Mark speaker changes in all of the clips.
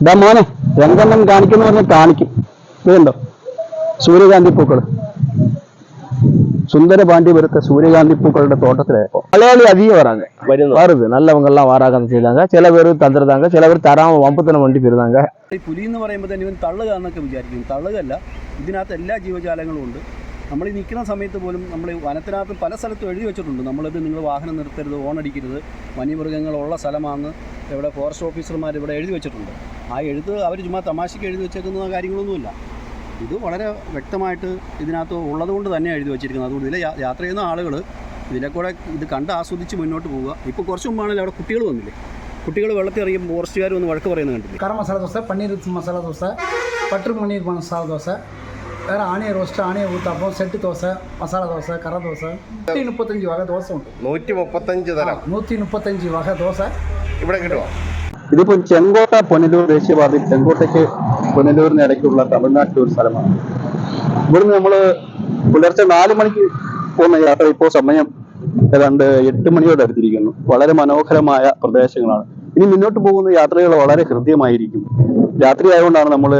Speaker 1: ഇതാ മോനെ രംഗണ്ണൻ കാണിക്കുന്ന പറഞ്ഞാൽ കാണിക്കും ഇതുണ്ടോ സൂര്യകാന്തി പൂക്കൾ சுந்தர பாண்டியபுரத்தை சூரியகாந்தி பூக்களோட தோட்டத்துல மலையாளி அதிகம் வராங்க
Speaker 2: വരുന്നു
Speaker 1: வருது நல்லவங்கெல்லாம் வாராக செய்தாங்க சில பேர் தந்துருந்தாங்க சில பேர் தராம வம்பத்தனம் வண்டி போயிருந்தாங்க
Speaker 3: ഈ പുലി എന്ന് പറയുമ്പോൾ തന്നെ ഇവൻ തള്ളുക എന്നൊക്കെ വിചാരിക്കും തള്ളുകയല്ല ഇതിനകത്ത് എല്ലാ ജീവജാലങ്ങളും ഉണ്ട് നമ്മൾ ഈ നിൽക്കുന്ന സമയത്ത് പോലും നമ്മൾ വനത്തിനകത്ത് പല സ്ഥലത്തും എഴുതി വെച്ചിട്ടുണ്ട്. നമ്മളിത് നിങ്ങൾ വാഹനം നിർത്തരുത് ഓണടിക്കരുത് വന്യമൃഗങ്ങളുള്ള സ്ഥലമാണ്. ഇവിടെ ഫോറസ്റ്റ് ഓഫീസർമാർ ഇവിടെ എഴുതി വെച്ചിട്ടുണ്ട്. ആ എഴുത്ത് അവർ ചുമ്മാ തമാശയ്ക്ക് എഴുതി വെച്ചേക്കുന്ന കാര്യങ്ങളൊന്നുമില്ല. ഇത് വളരെ വ്യക്തമായിട്ട് ഇതിനകത്ത് ഉള്ളതുകൊണ്ട് തന്നെ എഴുതി വെച്ചിരിക്കുന്നത്. അതുകൊണ്ട് ഇതിലെ യാത്ര ചെയ്യുന്ന ആളുകൾ ഇതിലെ കൂടെ ഇത് കണ്ട് ആസ്വദിച്ച് മുന്നോട്ട് പോവുക. ഇപ്പോൾ കുറച്ച് മുമ്പാണല്ലോ അവിടെ കുട്ടികൾ വന്നില്ലേ? കുട്ടികൾ വെള്ളത്തിൽ ഇറങ്ങി ഫോറസ്റ്റുകാർ ഒന്ന് വഴക്ക് പറയുന്നത് കണ്ടില്ലേ?
Speaker 4: കറ മസാല ദോശ പനീർ മസാല ദോശ പട്ടർ പനീർ മസാല ദോശ വേറെ ആണിയ റോസ്റ്റ് ആണിയ ഊത്തപ്പം സെറ്റ് ദോശ മസാല ദോശ കറ ദോശ. നൂറ്റി മുപ്പത്തഞ്ച് വക ദോശ ഉണ്ട്.
Speaker 2: നൂറ്റി മുപ്പത്തഞ്ച് തരം.
Speaker 4: നൂറ്റി മുപ്പത്തഞ്ച് വക ദോശ.
Speaker 2: ഇവിടെ കിട്ടുമോ
Speaker 1: ഇതിപ്പോൾ ചെങ്കോട്ട പുനലൂർ ദേശീയപാതയിൽ ചെങ്കോട്ടയ്ക്ക് പുനലൂരിന് ഇടയ്ക്കുള്ള തമിഴ്നാട്ടിലെ ഒരു സ്ഥലമാണ്. ഇവിടുന്ന് നമ്മൾ പുലർച്ചെ നാല് മണിക്ക് പോകുന്ന യാത്ര ഇപ്പോൾ സമയം ഏതാണ്ട് എട്ട് മണിയോട് അടുത്തിരിക്കുന്നു. വളരെ മനോഹരമായ പ്രദേശങ്ങളാണ്. ഇനി മുന്നോട്ട് പോകുന്ന യാത്രകൾ വളരെ ഹൃദ്യമായിരിക്കും. രാത്രി ആയതുകൊണ്ടാണ് നമ്മൾ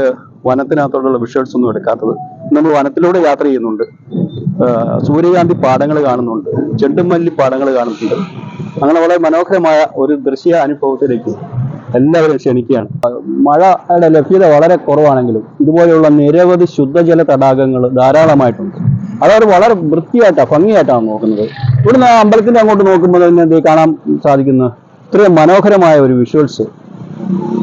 Speaker 1: വനത്തിനകത്തോടുള്ള വിഷ്വൽസ് ഒന്നും എടുക്കാത്തത്. നമ്മൾ വനത്തിലൂടെ യാത്ര ചെയ്യുന്നുണ്ട്. സൂര്യകാന്തി പാടങ്ങൾ കാണുന്നുണ്ട്. ചെണ്ടുമല്ലി പാടങ്ങൾ കാണുന്നുണ്ട്. അങ്ങനെ വളരെ മനോഹരമായ ഒരു ദൃശ്യ അനുഭവത്തിലേക്ക് എല്ലാവരും ക്ഷണിക്കുകയാണ്. മഴയുടെ ലഭ്യത വളരെ കുറവാണെങ്കിലും ഇതുപോലെയുള്ള നിരവധി ശുദ്ധജല തടാകങ്ങൾ ധാരാളമായിട്ടുണ്ട്. അതവർ വളരെ വൃത്തിയായിട്ടാണ് ഭംഗിയായിട്ടാണ് നോക്കുന്നത്. ഇവിടുന്ന് അമ്പലത്തിന്റെ അങ്ങോട്ട് നോക്കുമ്പോൾ തന്നെ കാണാൻ സാധിക്കുന്ന ഇത്രയും മനോഹരമായ ഒരു വിഷ്വൽസ്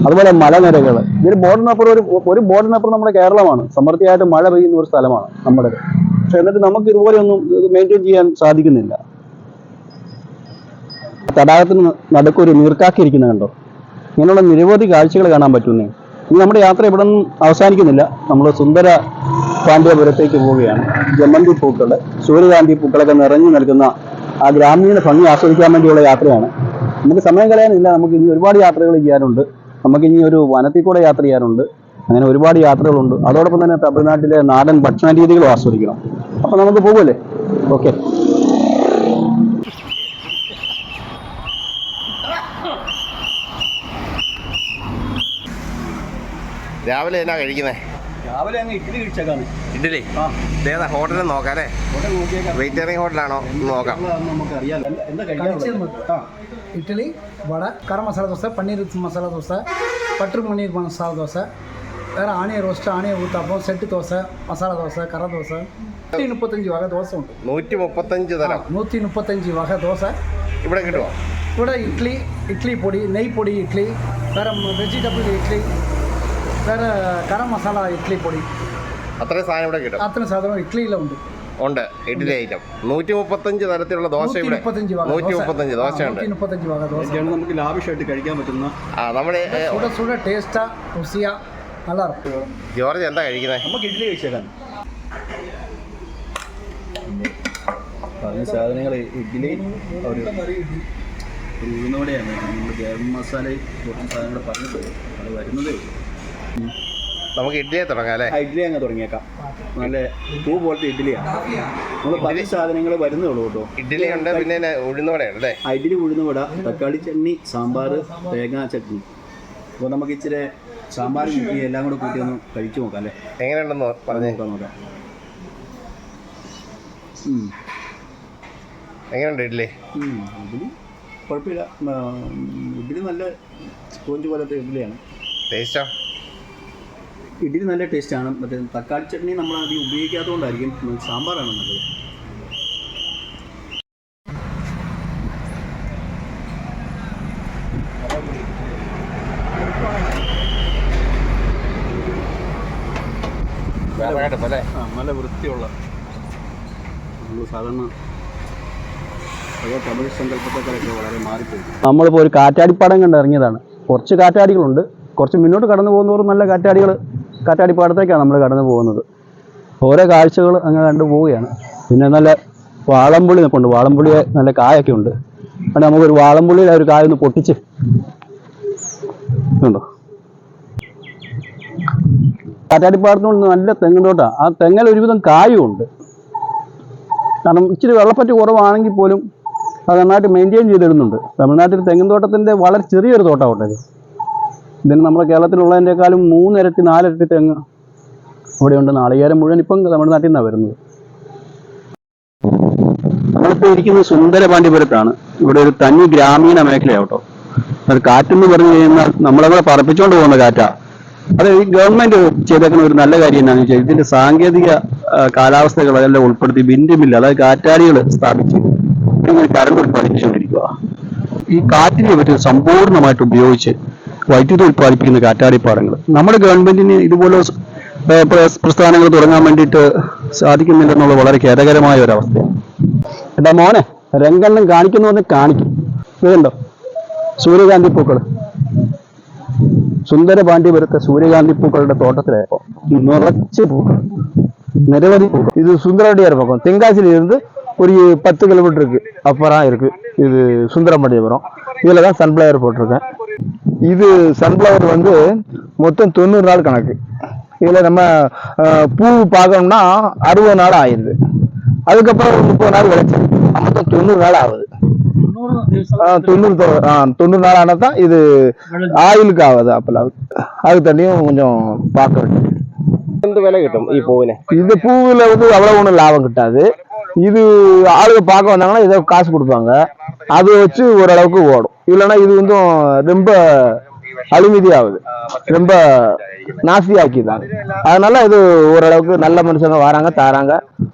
Speaker 1: അതുപോലെ മലനിരകൾ. ഇതൊരു ബോർഡിനപ്പുറം ഒരു ഒരു ബോർഡിനപ്പുറം നമ്മുടെ കേരളമാണ്. സമൃദ്ധിയായിട്ട് മഴ പെയ്യുന്ന ഒരു സ്ഥലമാണ് നമ്മുടെ പക്ഷെ എന്നിട്ട് നമുക്ക് ഇതുപോലെയൊന്നും ഇത് മെയിന്റെയിൻ ചെയ്യാൻ സാധിക്കുന്നില്ല. തടാകത്തിന് നീർക്കാക്കി കണ്ടോ? ഇങ്ങനെയുള്ള നിരവധി കാഴ്ചകൾ കാണാൻ പറ്റുന്നേ. ഇനി നമ്മുടെ യാത്ര ഇവിടെ നിന്നും അവസാനിക്കുന്നില്ല. നമ്മൾ സുന്ദര പാണ്ഡ്യപുരത്തേക്ക് പോവുകയാണ്. ജമന്തി പൂക്കൾ സൂര്യകാന്തി പൂക്കളൊക്കെ നിറഞ്ഞു നിൽക്കുന്ന ആ ഗ്രാമീണ ഭംഗി ആസ്വദിക്കാൻ വേണ്ടിയുള്ള യാത്രയാണ്. നമുക്ക് സമയം കളയാനില്ല. നമുക്ക് ഇനി ഒരുപാട് യാത്രകൾ ചെയ്യാനുണ്ട്. നമുക്ക് ഇനി ഒരു വനത്തിൽ കൂടെ യാത്ര ചെയ്യാനുണ്ട്. അങ്ങനെ ഒരുപാട് യാത്രകളുണ്ട്. അതോടൊപ്പം തന്നെ തമിഴ്നാട്ടിലെ നാടൻ ഭക്ഷണ രീതികളും ആസ്വദിക്കണം. അപ്പൊ നമുക്ക് പോകുമല്ലേ ഓക്കെ.
Speaker 2: രാവിലെ എന്നാ കഴിക്കുന്നേ?
Speaker 3: രാവിലെ അങ്ങ് ഇഡ്ഡലി കഴിച്ചേക്കാണ്
Speaker 2: ഇഡ്ഡലി
Speaker 3: ആ
Speaker 2: ഇതേതാ ഹോട്ടലിൽ നോക്കാം അല്ലേ
Speaker 3: ഇവിടെ നോക്കിയേക്കാം
Speaker 2: വെജിറ്റേറിയൻ ഹോട്ടലാണോ എന്ന് നോക്കാം
Speaker 3: ഉള്ളതാണെന്ന് നമുക്ക് അറിയാം എന്താ- എന്താ കഴിക്കാനുള്ളത് ആ
Speaker 4: இட்லி வடை கரம் மசாலா தோசை பன்னீர் மசாலா தோசை பட்டர் பன்னீர் மசாலா தோசை வேறு ஆணிய ரோஸ்ட்டு ஆணிய ஊத்தாப்பம் செட்டு தோசை மசாலா தோசை கரை தோசை நூற்றி முப்பத்தஞ்சு வகை தோசை உண்டு
Speaker 2: നൂറ്റി മുപ്പത്തഞ്ച് തരം
Speaker 4: நூற்றி முப்பத்தஞ்சு வகை தோசை
Speaker 2: ഇവിടെ കിട്ടുമോ
Speaker 4: கூட இட்லி இட்லி பொடி நெய் பொடி இட்லி வேறு வெஜிடபிள் இட்லி സാർ ഗരം മസാല ഇഡ്ഡലി പൊടി.
Speaker 2: അത്രയും സാധനം ഇവിടെ കിട്ടും.
Speaker 4: അത്ര സാധനം ഇഡ്ഡലിയിലുണ്ട്
Speaker 2: ഉണ്ട്. ഇഡ്ഡലി ഐറ്റം നൂറ്റി മുപ്പത്തഞ്ച് തരത്തിലുള്ള ദോശ ഇവിടെ. നൂറ്റി മുപ്പത്തഞ്ച് ദോശയുണ്ട്.
Speaker 4: മുപ്പത്തഞ്ച്
Speaker 3: വക നമുക്ക് ലാവിഷായിട്ട് കഴിക്കാൻ പറ്റുന്ന
Speaker 2: ആ നമ്മുടെ
Speaker 4: സുട സുട ടേസ്റ്റാ രുസിയ നല്ല
Speaker 2: ജോർജ് എന്താ കഴിക്കുന്നത്?
Speaker 3: നമുക്ക് ഇഡ്ഡലി കഴിച്ചേക്കാം. പറഞ്ഞ സാധനങ്ങൾ ഇഡ്ഡലി ഒരു ഉഴുന്നോടെയാണ് നമ്മൾ ഗരം മസാല കുറച്ച് സാധനങ്ങൾ പറഞ്ഞിട്ടുണ്ട് അത് വരുന്നതേ ഉള്ളൂ.
Speaker 2: നമുക്ക് ഇഡ്ഡലിയെ തുടങ്ങാം അല്ലേ?
Speaker 3: ഇഡ്ഡലി അങ്ങ് തുടങ്ങിയേക്കാം. നല്ല പൂ പോലത്തെ ഇഡ്ഡലിയാണ് നമ്മൾ പല സാധനങ്ങൾ വരുന്നുള്ളൂ കേട്ടോ.
Speaker 2: ഇഡ്ഡലി ഉണ്ട് പിന്നെ ഉഴുന്നുവടയാണ് അല്ലേ?
Speaker 3: ഇഡ്ഡലി ഉഴുന്നുവട തക്കാളി ചട്നി സാമ്പാർ തേങ്ങാ ചട്നി. അപ്പോൾ നമുക്ക് ഇച്ചിരി സാമ്പാർ കൂട്ടി എല്ലാം കൂടെ കൂട്ടി ഒന്ന് കഴിച്ചു നോക്കാം അല്ലേ?
Speaker 2: എങ്ങനെയുണ്ടെന്ന് പറഞ്ഞു.
Speaker 3: നോക്കാം നോക്കാം.
Speaker 2: എങ്ങനെയുണ്ട് ഇഡ്ഡലി?
Speaker 3: ഇഡ്ഡലി കുഴപ്പമില്ല. ഇഡ്ഡലി നല്ല സ്പോഞ്ച് പോലത്തെ ഇഡ്ഡലിയാണ്.
Speaker 2: ടേസ്റ്റോ?
Speaker 3: ഇഡ്ഡലി നല്ല ടേസ്റ്റാണ് മറ്റേ തക്കാളി ചട്നി നമ്മൾ അധികം ഉപയോഗിക്കാത്തതുകൊണ്ടായിരിക്കും സാമ്പാറാണ് നല്ലത്. നല്ല വൃത്തിയുള്ള നമ്മൾ സാധാരണ നമ്മളിപ്പോ തമിഴ് സങ്കല്പത്തെക്കാളൊക്കെ വളരെ മാറിപ്പോയി.
Speaker 1: നമ്മളിപ്പോൾ ഒരു കാറ്റാടിപ്പാടം കണ്ടിറങ്ങിയതാണ് കുറച്ച് കാറ്റാടികളുണ്ട്. കുറച്ച് മുന്നോട്ട് കടന്നു പോകുന്നവർ നല്ല കാറ്റാടികൾ കാറ്റാടിപ്പാടത്തേക്കാണ് നമ്മൾ കടന്നു പോകുന്നത്. ഓരോ കാഴ്ചകൾ അങ്ങ് കണ്ടു പോവുകയാണ്. പിന്നെ നല്ല വാളംപുളി നിൽപ്പുണ്ട് വാളംപുളി നല്ല കായൊക്കെ ഉണ്ട്. അവിടെ നമുക്കൊരു വാളംപുളിയിൽ ഒരു കായ ഒന്ന് പൊട്ടിച്ച് ഉണ്ടോ കാറ്റാടിപ്പാടത്തുകൊണ്ട് നല്ല തെങ്ങിൻതോട്ടാണ് ആ തെങ്ങൽ ഒരുവിധം കായും ഉണ്ട്. കാരണം ഇച്ചിരി വെള്ളപ്പറ്റ് കുറവാണെങ്കിൽ പോലും അത് നന്നായിട്ട് മെയിന്റെയിൻ ചെയ്തിടുന്നുണ്ട് തമിഴ്നാട്ടിൽ തെങ്ങിൻ തോട്ടത്തിന്റെ വളരെ ചെറിയൊരു തോട്ടമാണ് ഇത്.
Speaker 5: ഇതിന് നമ്മുടെ കേരളത്തിലുള്ളതിന്റെക്കാളും മൂന്നിരട്ടി നാലിരട്ടി തെങ്ങ് ഇവിടെയുണ്ട് നാളികേരം മുഴുവൻ ഇപ്പം തമിഴ്നാട്ടിൽ നിന്നാണ് വരുന്നത്. നമ്മളിപ്പോൾ ഇരിക്കുന്നത് സുന്ദരപാണ്ഡിപുരത്താണ്. ഇവിടെ ഒരു തനി ഗ്രാമീണ മേഖലയാട്ടോ. അത് കാറ്റെന്ന് പറഞ്ഞു കഴിഞ്ഞാൽ നമ്മളവിടെ പറപ്പിച്ചുകൊണ്ട് പോകുന്ന കാറ്റാ. അത് ഈ ഗവൺമെന്റ് ചെയ്തേക്കുന്ന ഒരു നല്ല കാര്യം എന്താണെന്ന് വെച്ചാൽ ഇതിന്റെ സാങ്കേതിക കാലാവസ്ഥകൾ അതെല്ലാം ഉൾപ്പെടുത്തി വിൻഡ് മില്ല് അതായത് കാറ്റാടികൾ സ്ഥാപിച്ച് കരണ്ട് ഉത്പാദിപ്പിച്ചുകൊണ്ടിരിക്കുക ഈ കാറ്റിനെ പറ്റി സമ്പൂർണമായിട്ട് ഉപയോഗിച്ച് വൈദ്യുതി ഉത്പാദിപ്പിക്കുന്ന കാറ്റാടിപ്പാടങ്ങൾ നമ്മുടെ ഗവൺമെന്റിന് ഇതുപോലെ സ്- ഏ, പ്ര- പ്രസ്ഥാനങ്ങൾ തുടങ്ങാൻ വേണ്ടിയിട്ട് സാധിക്കുന്നില്ലെന്നുള്ള വളരെ ഖേദകരമായ ഒരു അവസ്ഥയാണ് എടാ മോനെ രംഗണ്ണം കാണിക്കുന്നു കാണിക്കും ഇതുണ്ടോ സൂര്യകാന്തി പൂക്കൾ സുന്ദരപാണ്ഡിപുരത്തെ സൂര്യകാന്തി പൂക്കളുടെ തോട്ടത്തിലായപ്പോ നിറച്ച് പൂക്കൾ നിരവധി പൂക്കൾ
Speaker 6: இது சுந்தரவண்டியார் பக்கம் தென்காசியில இருந்து ஒரு பத்து கிலோமீட்டருக்கு அப்புறம் இருக்கு இது சுந்தரமண்டியபுரம் இதில் தான் சன்ஃப்ளவர் போட்டிருக்கேன். இது சன்ஃப்ளவர் வந்து மொத்தம் தொண்ணூறு நாள் கணக்கு. இதில் நம்ம பூ பார்க்கணும்னா அறுபது நாள் ஆயிடுது அதுக்கப்புறம் ஒரு முப்பது நாள் விளைச்சல் மொத்தம் தொண்ணூறு நாள் ஆகுது. தொண்ணூறு ஆ தொண்ணூறு நாள் ஆனால் தான் இது ஆயிலுக்கு ஆகுது அப்பல அதுக்கு தண்ணியும் கொஞ்சம் பார்க்க வேண்டியது.
Speaker 2: எந்த விலை கிட்டும் இப்போவில
Speaker 6: இந்த பூவில் வந்து அவ்வளோ ஒன்றும் லாபம் கிட்டாது. இது ஆளுங்க பார்க்க வந்தாங்கன்னா ஏதோ காசு கொடுப்பாங்க. அதை வச்சு ஓரளவுக்கு ஓடும். இல்லைன்னா இது வந்து ரொம்ப அழிமதி ஆகுது ரொம்ப நாசியாக்கிதான் அதனால இது ஓரளவுக்கு நல்ல மனுஷங்க வராங்க தாராங்க.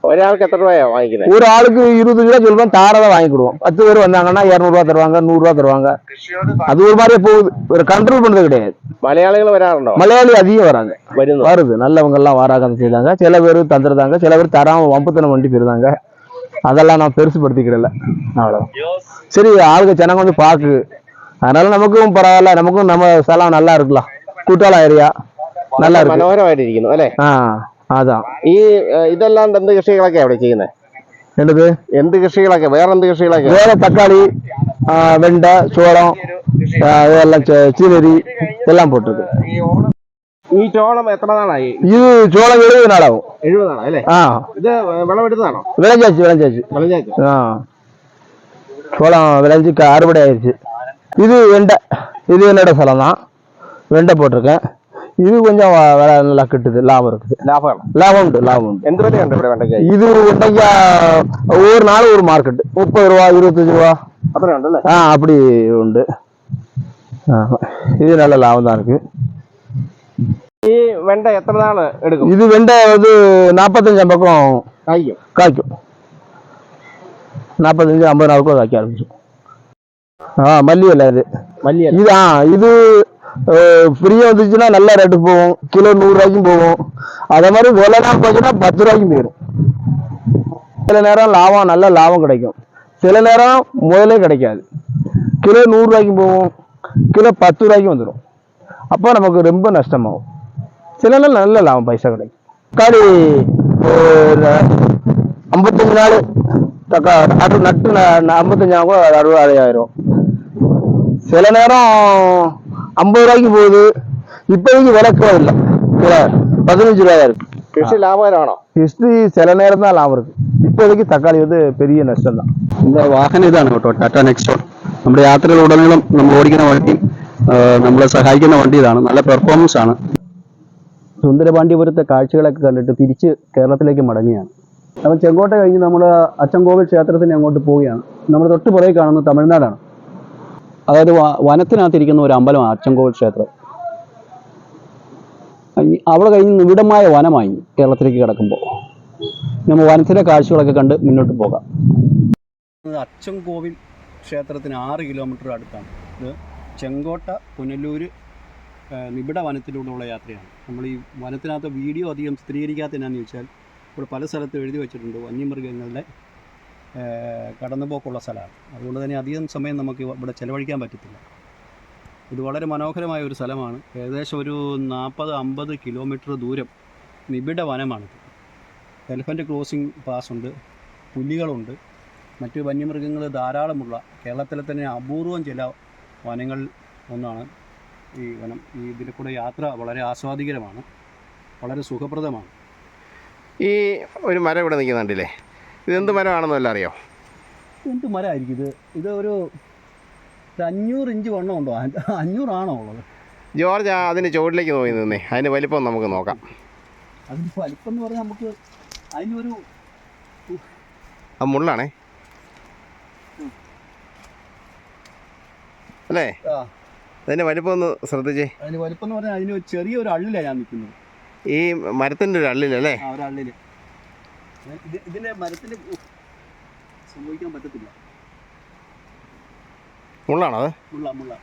Speaker 2: ஒரு ஆளுக்கு எத்தனை ரூபாய் வாங்கிக்கிறேன்
Speaker 6: ஒரு ஆளுக்கு இருபது ரூபா சொல்லுவோம் தாரதான் வாங்கிக்கிடுவோம். பத்து பேர் வந்தாங்கன்னா இரநூறுவா தருவாங்க நூறுரூவா தருவாங்க. அது ஒரு மாதிரியே போகுது. ஒரு கண்ட்ரோல் பண்ணது கிடையாது.
Speaker 2: மலையாளிகள் வராங்க
Speaker 6: மலையாளி அதிகம் வராங்க. வருது. நல்லவங்க எல்லாம் வராங்க செய்தாங்க. சில பேர் தந்துருந்தாங்க சில பேர் தராம வம்புத்தனம் வண்டி போயிருந்தாங்க. அதெல்லாம் நான் பெருசுபடுத்திக்கிடல அவ்வளோ சரி ஆளுக்கு ஜனங்க வந்து பார்க்குது அதனால நமக்கும் பரவாயில்ல நமக்கும் நம்ம சலாம் நல்லா இருக்கலாம். நல்லா இருக்கு.
Speaker 2: നല്ല മനോഹരമായിട്ടിരിക്കുന്നു അല്ലേ?
Speaker 6: ஆ அதான்.
Speaker 2: ഈ இதெல்லாம் എന്ത് കൃഷികളൊക്കെ അവിടെ செய்யணும்
Speaker 6: என்னது?
Speaker 2: എന്ത് കൃഷികളൊക്കെ வேற எந்த കൃഷികളൊക്കെ?
Speaker 6: വേറെ തക്കാളി വെണ്ട சோளம் இதெல்லாம் ചീനരി എല്ലാം പോട്ടത്
Speaker 2: ഈ ചോളം എത്ര നാളായി?
Speaker 6: ഇത് ചോളം എഴുപത് നാളാവും.
Speaker 2: എഴുപത് നാളാ അല്ലേ?
Speaker 6: ആ.
Speaker 2: ഇത് വിളവെടുത്തതാണോ?
Speaker 6: വിളഞ്ചാച്ചു വിളഞ്ചാച്ചു
Speaker 2: വിളഞ്ചാച്ചു
Speaker 6: ആ. சோளம் விளைஞ்சு அறுவடை ஆயிடுச்சு. இது வெண்டை இது என்னோட சலம் தான். வெண்டை போட்டிருக்கேன். இது கொஞ்சம் வேலை நல்லா கிட்டுது லாபம் இருக்குது.
Speaker 2: லாபம்.
Speaker 6: லாபம் உண்டு லாபம் உண்டு.
Speaker 2: எந்த ரூபாய் கண்டு வெண்டைக்காய்
Speaker 6: இது வெண்டைக்காய் ஒவ்வொரு நாளும் ஒரு மார்க்கெட் முப்பது ரூபா இருபத்தஞ்சு ரூபா.
Speaker 2: அப்புறம்
Speaker 6: ஆ அப்படி உண்டு. இது நல்ல லாபம் தான் இருக்கு.
Speaker 2: வெண்டை எத்தனை நாள் எடுக்கும்?
Speaker 6: இது வெண்டை வந்து நாற்பத்தஞ்சாம் பக்கம்
Speaker 2: காய்க்கும்.
Speaker 6: காய்க்கும். நாற்பத்தஞ்சு ஐம்பது நாளுக்குள்ள வைக்க ஆரம்பிச்சோம் ஆ மல்லி இலை அது.
Speaker 2: மல்லி
Speaker 6: இது ஆ இது ஃப்ரீயாக வந்துச்சுன்னா நல்லா ரேட்டு போகும். கிலோ நூறுரூவாய்க்கும் போகும். அதே மாதிரி விலை நேரம் போச்சுன்னா பத்து ரூபாய்க்கும் போயிடும். சில நேரம் லாபம் நல்ல லாபம் கிடைக்கும். சில நேரம் முதலே கிடைக்காது. கிலோ நூறுரூவாய்க்கும் போகும். கிலோ பத்து ரூபாய்க்கும் வந்துடும் அப்போ நமக்கு ரொம்ப நஷ்டமாகும். சில நேரம் நல்ல லாபம் பைசா கிடைக்கும். தக்காளி ஐம்பத்தஞ்சு நாள். தக்கா நட்டு நட்டு ந- ஐம்பத்தஞ்சு நாள் கூட அறுபது ஆயிரம் சில நேரம் ஐம்பது ரூபாய்க்கு போகுது இப்போதைக்கு விளக்கவே இல்லை கிலோ பதினஞ்சு ரூபாயா இருக்கு
Speaker 2: കൃഷി ലാഭകരമാണോ
Speaker 6: ஹிஸ்ட்ரி சில நேரம் தான் லாபம் இருக்கு இப்போதைக்கு தக்காளி வந்து பெரிய நஷ்டம் தான்
Speaker 5: നമ്മുടെ വാഹനം ഇതാണ് കേട്ടോ ടാറ്റ നെക്സോൺ നമ്മുടെ യാത്രയിലുടനീളം നമ്മൾ ഓടിക്കുന്ന വണ്ടി ആ, നമ്മളെ സഹായിക്കുന്ന വണ്ടി ഇതാണ് നല്ല പെർഫോമൻസ് ആണ് സുന്ദരപാണ്ഡ്യപുരത്തെ കാഴ്ചകളൊക്കെ കണ്ടിട്ട് തിരിച്ച് കേരളത്തിലേക്ക് മടങ്ങുകയാണ് അപ്പം ചെങ്കോട്ട കഴിഞ്ഞ് നമ്മൾ അച്ചൻകോവിൽ ക്ഷേത്രത്തിന് അങ്ങോട്ട് പോവുകയാണ്. നമ്മൾ തൊട്ട് പുറകെ കാണുന്നത് തമിഴ്നാടാണ്. അതായത് വനത്തിനകത്തിരിക്കുന്ന ഒരു അമ്പലമാണ് അച്ചൻകോവിൽ ക്ഷേത്രം. അവിടെ കഴിഞ്ഞ് നിബിഡമായ വനമായി കേരളത്തിലേക്ക് കിടക്കുമ്പോൾ. നമ്മൾ വനത്തിലെ കാഴ്ചകളൊക്കെ കണ്ട് മുന്നോട്ട് പോകാം.
Speaker 1: അച്ചൻകോവിൽ ക്ഷേത്രത്തിന് ആറ് കിലോമീറ്റർ അടുത്താണ്. ഇത് ചെങ്കോട്ട പുനലൂര് ആ, നിബിഡ വനത്തിലൂടെയുള്ള യാത്രയാണ്. നമ്മൾ ഈ വനത്തിനകത്ത് വീഡിയോ അധികം സ്ഥിരീകരിക്കാത്തതിനാന്ന് ചോദിച്ചാൽ ഇവിടെ പല സ്ഥലത്തും എഴുതി വെച്ചിട്ടുണ്ട് വന്യമൃഗങ്ങളുടെ കടന്നുപോക്കുള്ള സ്ഥലമാണ്. അതുകൊണ്ട് തന്നെ അധികം സമയം നമുക്ക് ഇവിടെ ചിലവഴിക്കാൻ പറ്റത്തില്ല. ഇത് വളരെ മനോഹരമായ ഒരു സ്ഥലമാണ്. ഏകദേശം ഒരു നാൽപ്പത് അമ്പത് കിലോമീറ്റർ ദൂരം നിബിഡ വനമാണിത്. എലിഫന്റ് ക്രോസിംഗ് പാസ് ഉണ്ട് പുലികളുണ്ട് മറ്റ് വന്യമൃഗങ്ങൾ ധാരാളമുള്ള കേരളത്തിലെ തന്നെ അപൂർവം ചില വനങ്ങൾ ഒന്നാണ് ഈ വനം. ഈ ഇതിൽ കൂടെ യാത്ര വളരെ ആസ്വാദികരമാണ് വളരെ സുഖപ്രദമാണ്.
Speaker 2: ഈ ഒരു മരം ഇവിടെ നിൽക്കുന്നുണ്ടല്ലേ ഇതെന്ത് മരമാണെന്ന് വല്ല അറിയോ?
Speaker 1: എന്ത് മരമായിരിക്കും ഇത്? ഇത് ഒരു അഞ്ഞൂറ് ഇഞ്ച് വണ്ണം ഉണ്ടോ? അഞ്ഞൂറാണോ ഉള്ളത്?
Speaker 2: ജോർജ് ആ അതിന് ചുവട്ടിലേക്ക് പോയി നിന്നേ. അതിന് വലിപ്പം നമുക്ക് നോക്കാം.
Speaker 1: അതിന് വലിപ്പം എന്ന് പറഞ്ഞാൽ നമുക്ക് അതിനൊരു
Speaker 2: അത് മുള്ളാണേ. അല്ലേ?
Speaker 1: ആ.
Speaker 2: അതിന്റെ വലിപ്പം ഒന്ന് ശ്രദ്ധിച്ചേ.
Speaker 1: അതിന് വലിപ്പം എന്ന് പറഞ്ഞാൽ അതിന് ഒരു ചെറിയൊരു അള്ളിലാണ് ഞാൻ നിൽക്കുന്നത്.
Speaker 2: ഈ മരത്തിന്റെ ഒരു അള്ളിലല്ലേ
Speaker 1: അല്ലേ? മുള്ളാണത് അള്ളിൽ ഇത് ഇതിന്റെ മരത്തിന്റെ ഉഫ്, സംഭവിക്കാൻ പറ്റത്തില്ല.
Speaker 2: മുള്ളാണോ അത്?
Speaker 1: മുള്ള മുള്ള.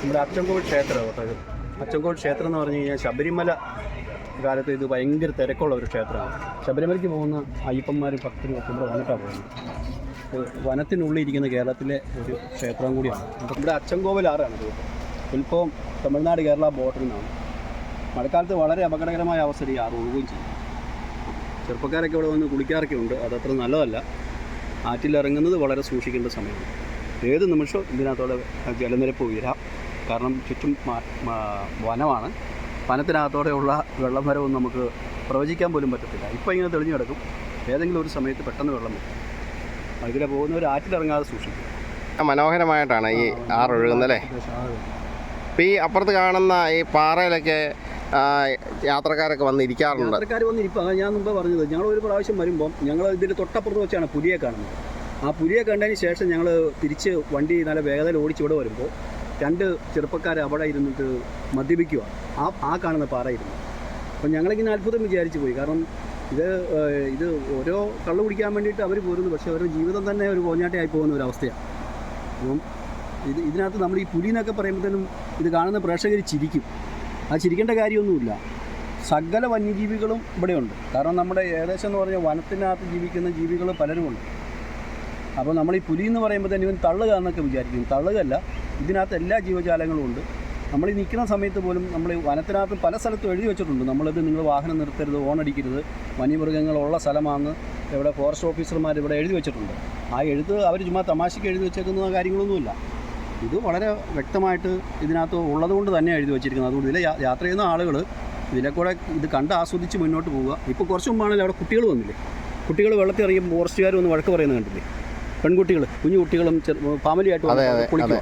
Speaker 1: നമ്മുടെ അച്ചൻകോവിൽ ക്ഷേത്രം കേട്ടോ ഇത്. അച്ചൻകോവിൽ ക്ഷേത്രം എന്ന് പറഞ്ഞു കഴിഞ്ഞാൽ ശബരിമല കാലത്ത് ഇത് ഭയങ്കര തിരക്കുള്ള ഒരു ക്ഷേത്രമാണ്. ശബരിമലയ്ക്ക് പോകുന്ന അയ്യപ്പന്മാരും ഭക്തരും ഒക്കെ ഇവിടെ വന്നിട്ടാണ് പോകുന്നത്. വനത്തിനുള്ളിൽ ഇരിക്കുന്ന കേരളത്തിലെ ഒരു ക്ഷേത്രം കൂടിയാണ്. ഇവിടെ അച്ചൻകോവിൽ ആറാണ് ഇത് ഉത്ഭവം തമിഴ്നാട് കേരള ബോർഡറിൽ നിന്നാണ്. മഴക്കാലത്ത് വളരെ അപകടകരമായ അവസ്ഥയിൽ ഈ ആറ് ഒഴുകുകയും ചെയ്യും ചെറുപ്പക്കാരൊക്കെ ഇവിടെ വന്ന് കുളിക്കാറൊക്കെ ഉണ്ട്. അതത്ര നല്ലതല്ല. ആറ്റിലിറങ്ങുന്നത് വളരെ സൂക്ഷിക്കേണ്ട സമയമാണ്. ഏത് നിമിഷവും ഇതിനകത്തോടെ ജലനിരപ്പ് ഉയരാം. കാരണം ചുറ്റും വനമാണ്. വനത്തിനകത്തോടെയുള്ള വെള്ളം വരവും നമുക്ക് പ്രവചിക്കാൻ പോലും പറ്റത്തില്ല. ഇപ്പോൾ ഇങ്ങനെ തെളിഞ്ഞു കിടക്കും. ഏതെങ്കിലും ഒരു സമയത്ത് പെട്ടെന്ന് വെള്ളം വരും. അതിലെ പോകുന്നവർ ആറ്റിലിറങ്ങാതെ സൂക്ഷിക്കും.
Speaker 2: മനോഹരമായിട്ടാണ് ഈ ആറ് ഒഴുകുന്നത് അല്ലേ? ഇപ്പം ഈ അപ്പുറത്ത് കാണുന്ന ഈ പാറയിലൊക്കെ യാത്രക്കാരൊക്കെ വന്നിരിക്കാറുണ്ട്.
Speaker 1: യാത്രക്കാർ വന്ന് ഞാൻ മുമ്പ് പറഞ്ഞത്. ഞങ്ങൾ ഒരു പ്രാവശ്യം വരുമ്പം ഞങ്ങൾ ഇതിന്റെ തൊട്ടപ്പുറത്ത് വെച്ചാണ് പുലിയെ കാണുന്നത്. ആ പുലിയെ കണ്ടതിന് ശേഷം ഞങ്ങൾ തിരിച്ച് വണ്ടി നല്ല വേഗതയിൽ ഓടിച്ചിവിടെ വരുമ്പോൾ രണ്ട് ചെറുപ്പക്കാർ അവിടെ ഇരുന്നിട്ട് മദ്യപിക്കുക ആ ആ കാണുന്ന പാറയിരുന്നു. അപ്പം ഞങ്ങളിങ്ങനെ അത്ഭുതം വിചാരിച്ചു പോയി. കാരണം ഇത് ഇത് ഓരോ കള്ളു കുടിക്കാൻ വേണ്ടിയിട്ട് അവർ പോരുന്നു. പക്ഷേ അവരുടെ ജീവിതം തന്നെ ഒരു കോഞ്ഞാട്ടയായി പോകുന്ന ഒരു അവസ്ഥയാണ് അപ്പം ഇത് ഇതിനകത്ത് നമ്മൾ ഈ പുലിന്നൊക്കെ പറയുമ്പോഴത്തേനും ഇത് കാണുന്ന പ്രേക്ഷകർ ചിരിക്കും. ആ ചിരിക്കേണ്ട കാര്യമൊന്നുമില്ല. സകല വന്യജീവികളും ഇവിടെയുണ്ട്. കാരണം നമ്മുടെ ഏകദേശം എന്ന് പറഞ്ഞാൽ വനത്തിനകത്ത് ജീവിക്കുന്ന ജീവികൾ പലരുമുണ്ട്. അപ്പോൾ നമ്മൾ ഈ പുലി എന്ന് പറയുമ്പോൾ തന്നെ ഇവൻ തള്ളുക എന്നൊക്കെ വിചാരിക്കും. തള്ളുകയല്ല ഇതിനകത്ത് എല്ലാ ജീവജാലങ്ങളും ഉണ്ട്. നമ്മൾ ഈ നിൽക്കുന്ന സമയത്ത് പോലും നമ്മൾ വനത്തിനകത്ത് പല സ്ഥലത്തും എഴുതി വെച്ചിട്ടുണ്ട്. നമ്മളിത് നിങ്ങൾ വാഹനം നിർത്തരുത് ഓണടിക്കരുത് വന്യമൃഗങ്ങളുള്ള സ്ഥലമാണ് ഇവിടെ ഫോറസ്റ്റ് ഓഫീസർമാർ ഇവിടെ എഴുതി വെച്ചിട്ടുണ്ട്. ആ എഴുത്ത് അവർ ചുമ്മാ തമാശയ്ക്ക് എഴുതി വെച്ചേക്കുന്ന കാര്യങ്ങളൊന്നുമില്ല. ഇത് വളരെ വ്യക്തമായിട്ട് ഇതിനകത്ത് ഉള്ളതുകൊണ്ട് തന്നെ എഴുതി വെച്ചിരിക്കുന്നത്. അതുകൊണ്ട് ഇതിലെ യാത്ര ചെയ്യുന്ന ആളുകൾ ഇതിലെ കൂടെ ഇത് കണ്ട് ആസ്വദിച്ച് മുന്നോട്ട് പോവുക. ഇപ്പോൾ കുറച്ച് മുമ്പാണെങ്കിൽ അവിടെ കുട്ടികൾ വന്നില്ലേ? കുട്ടികൾ വെള്ളത്തിൽ ഇറങ്ങി ഫോറസ്റ്റുകാർ വന്ന് വഴക്ക് പറയുന്നത് കണ്ടില്ലേ? പെൺകുട്ടികൾ കുഞ്ഞു കുട്ടികളും ഫാമിലിയായിട്ട്
Speaker 2: അതെ
Speaker 1: കുളിക്കുക.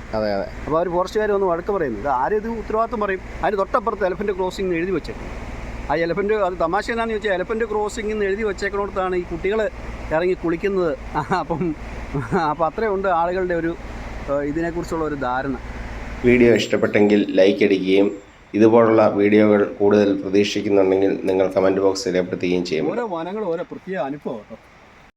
Speaker 1: അപ്പോൾ അവർ ഫോറസ്റ്റുകാർ വന്ന് വഴക്ക് പറയുന്നത് ഇത് ആരും ഇത് ഉത്തരവാദിത്വം പറയും? അതിന് തൊട്ടപ്പുറത്ത് എലഫന്റ് ക്രോസിംഗ് എഴുതി വെച്ചേക്കും. ആ എലഫന്റ് അത് തമാശ എന്നാന്ന് ചോദിച്ചാൽ എലഫന്റ് ക്രോസിംഗ് എന്ന് എഴുതി വെച്ചേക്കണോടത്താണ് ഈ കുട്ടികൾ ഇറങ്ങി കുളിക്കുന്നത്. അപ്പം അപ്പോൾ അത്രയുണ്ട് ആളുകളുടെ ഒരു ഇതിനെക്കുറിച്ചുള്ള ഒരു ധാരണ.
Speaker 7: വീഡിയോ ഇഷ്ടപ്പെട്ടെങ്കിൽ ലൈക്ക് അടിക്കുകയും ഇതുപോലുള്ള വീഡിയോകൾ കൂടുതൽ പ്രതീക്ഷിക്കുന്നുണ്ടെങ്കിൽ നിങ്ങൾ കമന്റ് ബോക്സ് രേഖപ്പെടുത്തുകയും ചെയ്യും
Speaker 1: ഓരോ വനങ്ങളും ഓരോ പ്രത്യേക അനുഭവം കേട്ടോ.